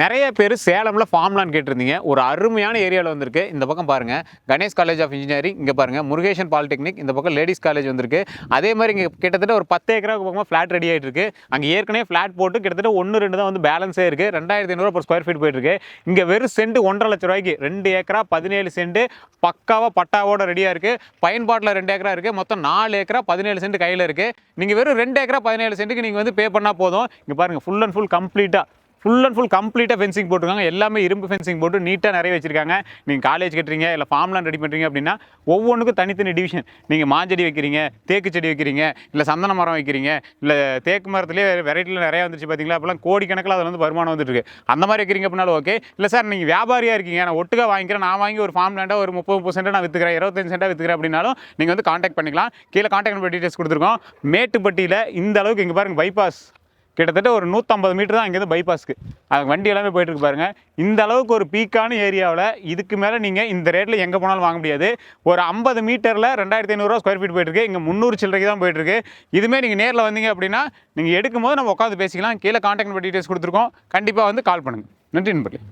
நிறைய பேர் சேலமில் ஃபார்ம்லான்னு கேட்டிருந்தீங்க. ஒரு அருமையான ஏரியாவில் வந்திருக்கு. இந்த பக்கம் பாருங்க. கணேஷ் காலேஜ் ஆஃப் இன்ஜினியரிங் இங்கே பாருங்க. முருகேஷன் பாலிடெக்னிக் இந்த பக்கம் லேடிஸ் காலேஜ் வந்திருக்கு. அதே மாதிரி இங்கே கிட்டத்தட்ட ஒரு பத்து ஏக்கராவுக்கு பக்கமாக ஃப்ளாட் ரெடி ஆகிட்டு இருக்கு. அங்கே ஏற்கனவே ஃப்ளாட் போட்டு கிட்டத்தட்ட ஒன்று ரெண்டு தான் வந்து பேலன்ஸே இருக்குது ரெண்டாயிரத்தி ஐநூறு ஒரு ஸ்கொயர் ஃபீட் போயிட்டுருக்கு இங்கே வெறும் சென்ட் ஒன்றரை லட்ச ரூபாய்க்கு ரெண்டு ஏக்கரா பதினேழு சென்ட் பக்காவாக பட்டாவோட ரெடியாக இருக்குது பயன்பாட்டில் ரெண்டு ஏக்கரா இருக்குது மொத்தம் நாலு ஏக்கரா பதினேழு சென்ட் கையில் இருக்குது நீங்கள் வெறும் ரெண்டு ஏக்கரா பதினேழு சென்ட்டுக்கு நீங்கள் வந்து பே பண்ணால் போதும். இங்கே பாருங்க ஃபுல் அண்ட் ஃபுல் கம்ப்ளீட்டாக ஃபுல் அண்ட் ஃபுல் கம்ப்ளீட்டாக ஃபென்சிங் போட்டிருக்காங்க. எல்லாமே இரும்பு ஃபென்சிங் போட்டு நீட்டாக நிறைய வச்சிருக்காங்க. நீங்கள் காலேஜ் கட்டுறீங்க இல்லை ஃபார்ம்லாம் ரெடி பண்ணுறீங்க அப்படின்னா ஒவ்வொன்றுக்கும் தனித்தனி டிவிஷன் நீங்கள் மாஞ்செடி வைக்கிறீங்க தேக்கு செடி வைக்கிறீங்க இல்லை சந்தன மரம் வைக்கிறீங்க இல்லை தேக்கு மரத்துலேயே வெரைட்டியில் நிறையா வந்துருச்சு பார்த்தீங்களா அப்போலாம் கோடிக்கணக்கில் அதில் வந்து வருமானம் வந்துட்டுருக்கு. அந்த மாதிரி வைக்கிறீங்க அப்படின்னாலும் ஓகே இல்லை சார் நீங்கள் வியாபாரியாக இருக்கீங்க. நான் ஒட்டுக்கா வாங்கிக்கிறேன். நான் வாங்கி ஒரு ஃபார்ம் லேண்டாக ஒரு முப்பது முப்பது சென்ட் நான் விற்றுக்கிறேன் இருபத்தஞ்சு சென்ட்டாக விற்றுக்கிறேன் அப்படின்னாலும் நீங்கள் வந்து காண்டாக்ட் பண்ணிக்கலாம். கீழே காண்டாக்ட் நம்பர் டீட்டெயில்ஸ் கொடுத்துருக்கோம். மேட்டுப்பட்டியில் இந்த அளவுக்கு இங்கே பாருங்கள் பைபாஸ் கிட்டத்தட்ட ஒரு நூற்றம்பது மீட்டர் தான் இங்கேருந்து பைபாஸ்க்கு அது வண்டி எல்லாமே போயிட்டு இருக்கு இந்த அளவுக்கு ஒரு பீக்கான ஏரியாவில் இதுக்கு மேலே நீங்கள் இந்த ரேட்டில் எங்கே போனாலும் வாங்க முடியாது. ஒரு ஐம்பது மீட்டரில் ரெண்டாயிரத்தி ஐநூறுரூவா ஸ்கொயர் ஃபீட் போயிட்டுருக்கு. இங்கே முந்நூறு சில்லறைக்கு தான் போயிட்டு இருக்கு இதுமே நீங்கள் நேரில் வந்தீங்க அப்படின்னா நீங்கள் எடுக்கும்போது நம்ம உட்காந்து பேசிக்கலாம். கீழே கான்டாக்ட் நம்பர் டீட்டெயில்ஸ் கொடுத்துருக்கோம். கண்டிப்பாக வந்து கால் பண்ணுங்கள் நன்றி நண்பர்களே.